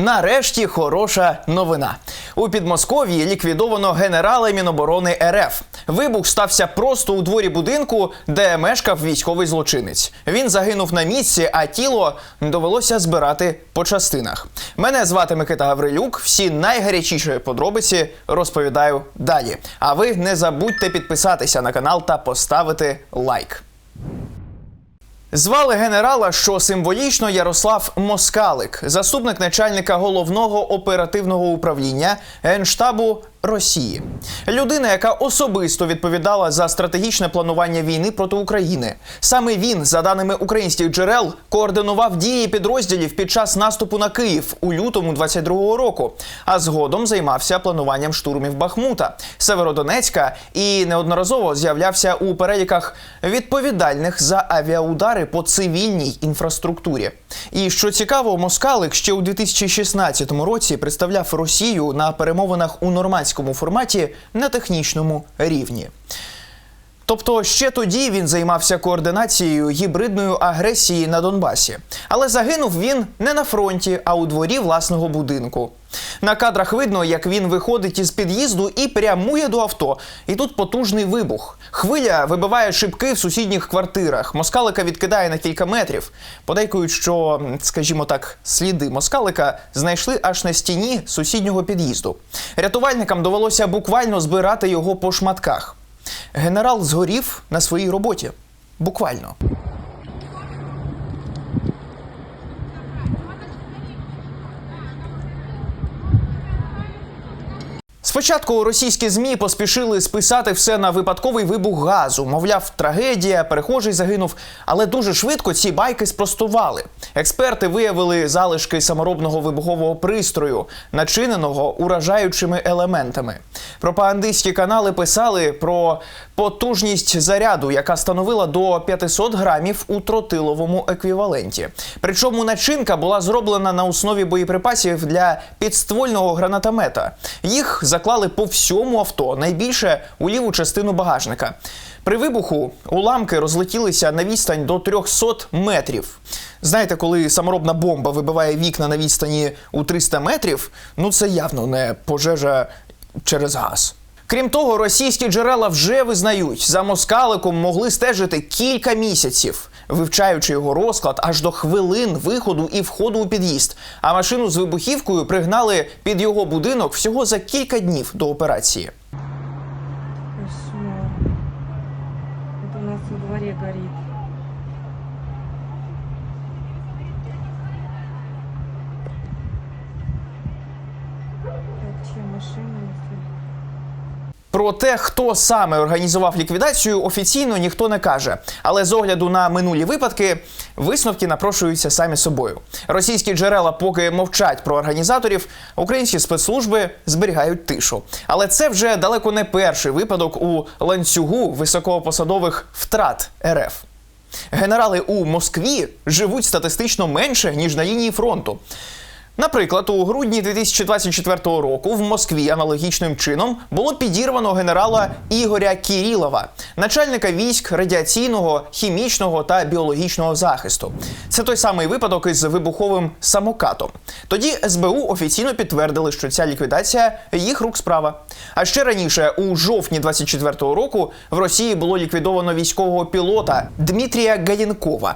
Нарешті хороша новина. У Підмосков'ї ліквідовано генерала Міноборони РФ. Вибух стався просто у дворі будинку, де мешкав військовий злочинець. Він загинув на місці, а тіло довелося збирати по частинах. Мене звати Микита Гаврилюк. Всі найгарячіші подробиці розповідаю далі. А ви не забудьте підписатися на канал та поставити лайк. Звали генерала, що символічно Ярослав Москалик, заступник начальника головного оперативного управління Генштабу Росії. Людина, яка особисто відповідала за стратегічне планування війни проти України. Саме він, за даними українських джерел, координував дії підрозділів під час наступу на Київ у лютому 22-го року, а згодом займався плануванням штурмів Бахмута, Северодонецька і неодноразово з'являвся у переліках відповідальних за авіаудари по цивільній інфраструктурі. І що цікаво, Москалик ще у 2016 році представляв Росію на перемовинах у нормандському форматі на технічному рівні. Тобто ще тоді він займався координацією гібридної агресії на Донбасі. Але загинув він не на фронті, а у дворі власного будинку. На кадрах видно, як він виходить із під'їзду і прямує до авто. І тут потужний вибух. Хвиля вибиває шибки в сусідніх квартирах. Москалика відкидає на кілька метрів. Подейкують, що, скажімо так, сліди москалика знайшли аж на стіні сусіднього під'їзду. Рятувальникам довелося буквально збирати його по шматках. Генерал згорів на своїй роботі. Буквально. Спочатку російські змі поспішили списати все на випадковий вибух газу. Мовляв, трагедія, перехожий загинув. Але дуже швидко ці байки спростували. Експерти виявили залишки саморобного вибухового пристрою, начиненого уражаючими елементами. Пропагандистські канали писали про потужність заряду, яка становила до 500 грамів у тротиловому еквіваленті. Причому начинка була зроблена на основі боєприпасів для підствольного гранатомета. Їх заклали по всьому авто, найбільше у ліву частину багажника. При вибуху уламки розлетілися на відстань до 300 метрів. Знаєте, коли саморобна бомба вибиває вікна на відстані у 300 метрів, ну це явно не пожежа через газ. Крім того, російські джерела вже визнають, за москаликом могли стежити кілька місяців, вивчаючи його розклад аж до хвилин виходу і входу у під'їзд. А машину з вибухівкою пригнали під його будинок всього за кілька днів до операції. У нас во дворе горит. Так, чья машина? если- Про те, хто саме організував ліквідацію, офіційно ніхто не каже. Але з огляду на минулі випадки, висновки напрошуються самі собою. Російські джерела поки мовчать про організаторів, українські спецслужби зберігають тишу. Але це вже далеко не перший випадок у ланцюгу високопосадових втрат РФ. Генерали у Москві живуть статистично менше ніж на лінії фронту. Наприклад, у грудні 2024 року в Москві аналогічним чином було підірвано генерала Ігоря Кірілова, начальника військ радіаційного, хімічного та біологічного захисту. Це той самий випадок із вибуховим самокатом. Тоді СБУ офіційно підтвердили, що ця ліквідація їх рук справа. А ще раніше, у жовтні 24 року, в Росії було ліквідовано військового пілота Дмитрія Гаєнкова.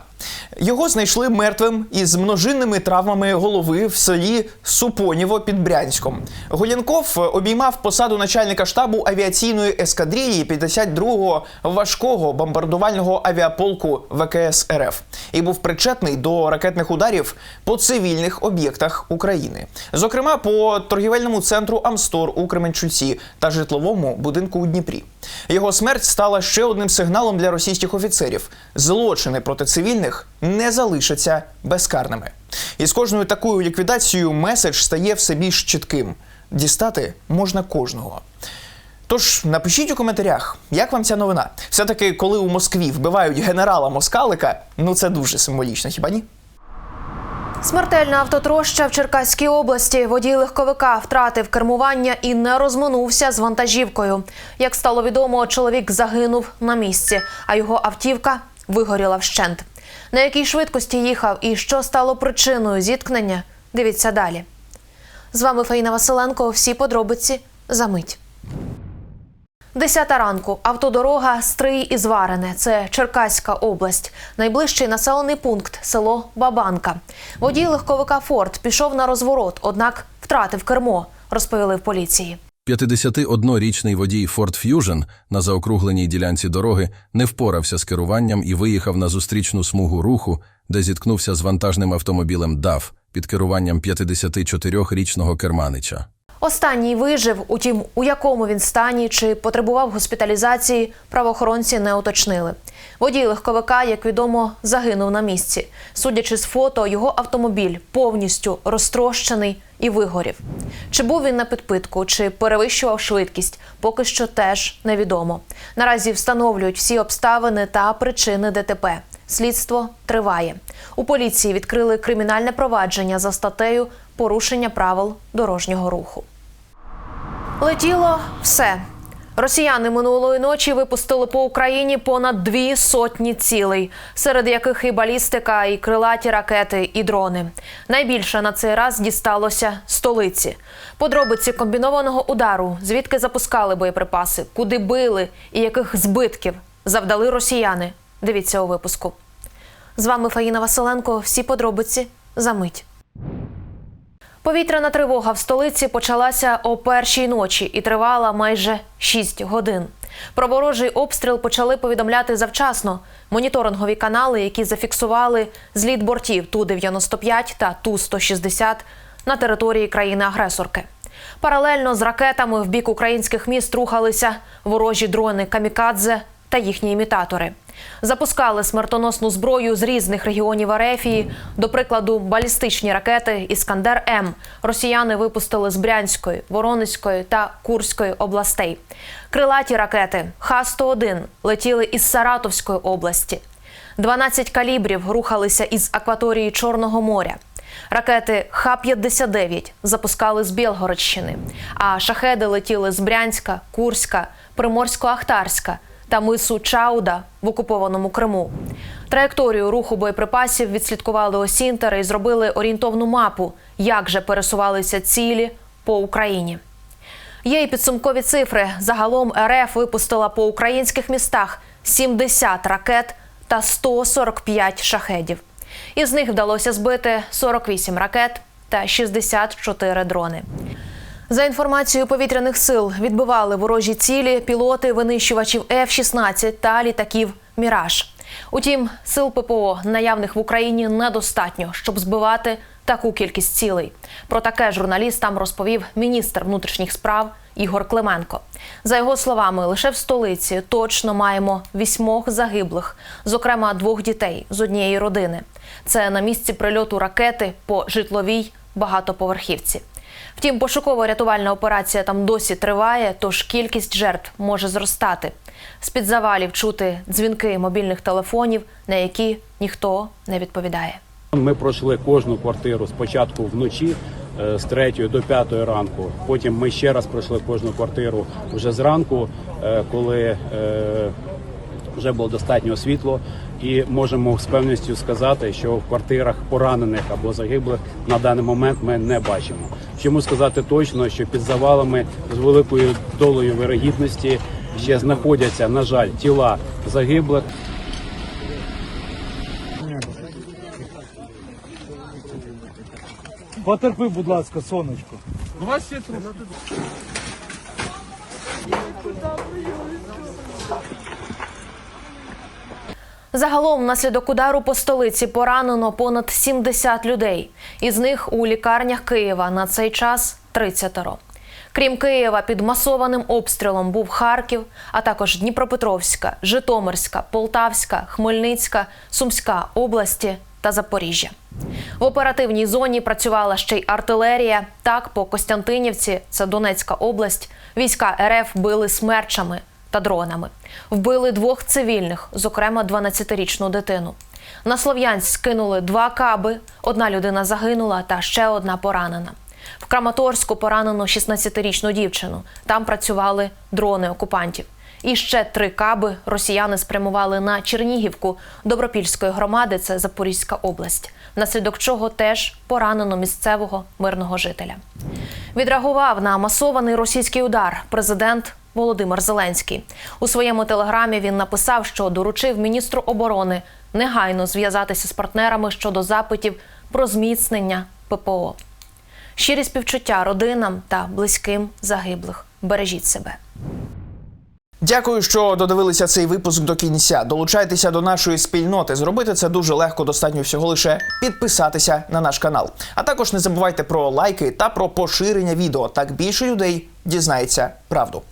Його знайшли мертвим із множинними травмами голови в селі Супоніво під Брянськом. Голянков обіймав посаду начальника штабу авіаційної ескадрилії 52-го важкого бомбардувального авіаполку ВКС РФ і був причетний до ракетних ударів по цивільних об'єктах України, зокрема по торгівельному центру Амстор у Кременчуці та житловому будинку у Дніпрі. Його смерть стала ще одним сигналом для російських офіцерів: злочини проти цивільних не залишаться безкарними. І з кожною такою ліквідацією меседж стає все більш чітким: дістати можна кожного. Тож напишіть у коментарях, як вам ця новина. Все-таки, коли у Москві вбивають генерала Москалика, ну це дуже символічно, хіба ні? Смертельна автотроща в Черкаській області. Водій легковика втратив кермування і не розминувся з вантажівкою. Як стало відомо, чоловік загинув на місці, а його автівка вигоріла вщент. На якій швидкості їхав і що стало причиною зіткнення? Дивіться далі. З вами Фаїна Василенко. Всі подробиці за мить. Десята ранку. Автодорога Стрий і Зварене. Це Черкаська область. Найближчий населений пункт село Бабанка. Водій легковика Форд пішов на розворот, однак втратив кермо, розповіли в поліції. 51-річний водій Ford Fusion на заокругленій ділянці дороги не впорався з керуванням і виїхав на зустрічну смугу руху, де зіткнувся з вантажним автомобілем DAF під керуванням 54-річного керманича. Останній вижив, утім, у якому він стані чи потребував госпіталізації, правоохоронці не уточнили. Водій легковика, як відомо, загинув на місці. Судячи з фото, його автомобіль повністю розтрощений і вигорів. Чи був він на підпитку, чи перевищував швидкість, поки що теж невідомо. Наразі встановлюють всі обставини та причини ДТП. Слідство триває. У поліції відкрили кримінальне провадження за статтею порушення правил дорожнього руху. Летіло все. Росіяни минулої ночі випустили по Україні понад дві сотні цілей, серед яких і балістика, і крилаті ракети, і дрони. Найбільше на цей раз дісталося столиці. Подробиці комбінованого удару, звідки запускали боєприпаси, куди били і яких збитків завдали росіяни. Дивіться у випуску. З вами Фаїна Василенко. Всі подробиці за мить. Повітряна тривога в столиці почалася о першій ночі і тривала майже 6 годин. Про ворожий обстріл почали повідомляти завчасно. Моніторингові канали, які зафіксували зліт бортів Ту-95 та Ту-160 на території країни-агресорки. Паралельно з ракетами в бік українських міст рухалися ворожі дрони Камікадзе та їхні імітатори. Запускали смертоносну зброю з різних регіонів Арефії. До прикладу, балістичні ракети Іскандер М росіяни випустили з Брянської, Воронезької та Курської областей. Крилаті ракети Х-101 летіли із Саратовської області. 12 калібрів рухалися із акваторії Чорного моря. Ракети Х-59 запускали з Білгородщини, а шахеди летіли з Брянська, Курська, Приморсько-Ахтарська та мису Чауда в окупованому Криму. Траєкторію руху боєприпасів відслідкували осінтери і зробили орієнтовну мапу, як же пересувалися цілі по Україні. Є і підсумкові цифри. Загалом РФ випустила по українських містах 70 ракет та 145 шахедів. Із них вдалося збити 48 ракет та 64 дрони. За інформацією повітряних сил, відбивали ворожі цілі пілоти винищувачів F-16 та літаків Міраж. Утім, сил ППО наявних в Україні недостатньо, щоб збивати таку кількість цілей. Про таке журналістам розповів міністр внутрішніх справ Ігор Клименко. За його словами, лише в столиці точно маємо вісьмох загиблих, зокрема двох дітей з однієї родини. Це на місці прильоту ракети по житловій багатоповерхівці. Втім, пошуково-рятувальна операція там досі триває, тож кількість жертв може зростати. З-під завалів чути дзвінки мобільних телефонів, на які ніхто не відповідає. Ми пройшли кожну квартиру спочатку вночі е, з 3 до 5 ранку. Потім ми ще раз пройшли кожну квартиру вже зранку, е, коли е, вже було достатньо світло, і можемо з певністю сказати, що в квартирах поранених або загиблих на даний момент ми не бачимо. Чому сказати точно, що під завалами з великою долею вирогідності ще знаходяться, на жаль, тіла загиблих. Потерпи, будь ласка, сонечко. Загалом, внаслідок удару по столиці поранено понад 70 людей. Із них у лікарнях Києва на цей час 30. Крім Києва, під масованим обстрілом був Харків, а також Дніпропетровська, Житомирська, Полтавська, Хмельницька, Сумська області та Запоріжжя. В оперативній зоні працювала ще й артилерія. Так, по Костянтинівці, це Донецька область, війська РФ били смерчами та дронами. Вбили двох цивільних, зокрема 12-річну дитину. На Слов'янськ скинули два каби, одна людина загинула та ще одна поранена. В Краматорську поранено 16-річну дівчину. Там працювали дрони окупантів. І ще три каби росіяни спрямували на Чернігівку Добропільської громади, це Запорізька область, внаслідок чого теж поранено місцевого мирного жителя. Відреагував на масований російський удар президент Володимир Зеленський. У своєму телеграмі він написав, що доручив міністру оборони негайно зв'язатися з партнерами щодо запитів про зміцнення ППО. Щирі співчуття родинам та близьким загиблих. Бережіть себе. Дякую, що додивилися цей випуск до кінця. Долучайтеся до нашої спільноти. Зробити це дуже легко. Достатньо всього лише підписатися на наш канал. А також не забувайте про лайки та про поширення відео. Так більше людей дізнається правду.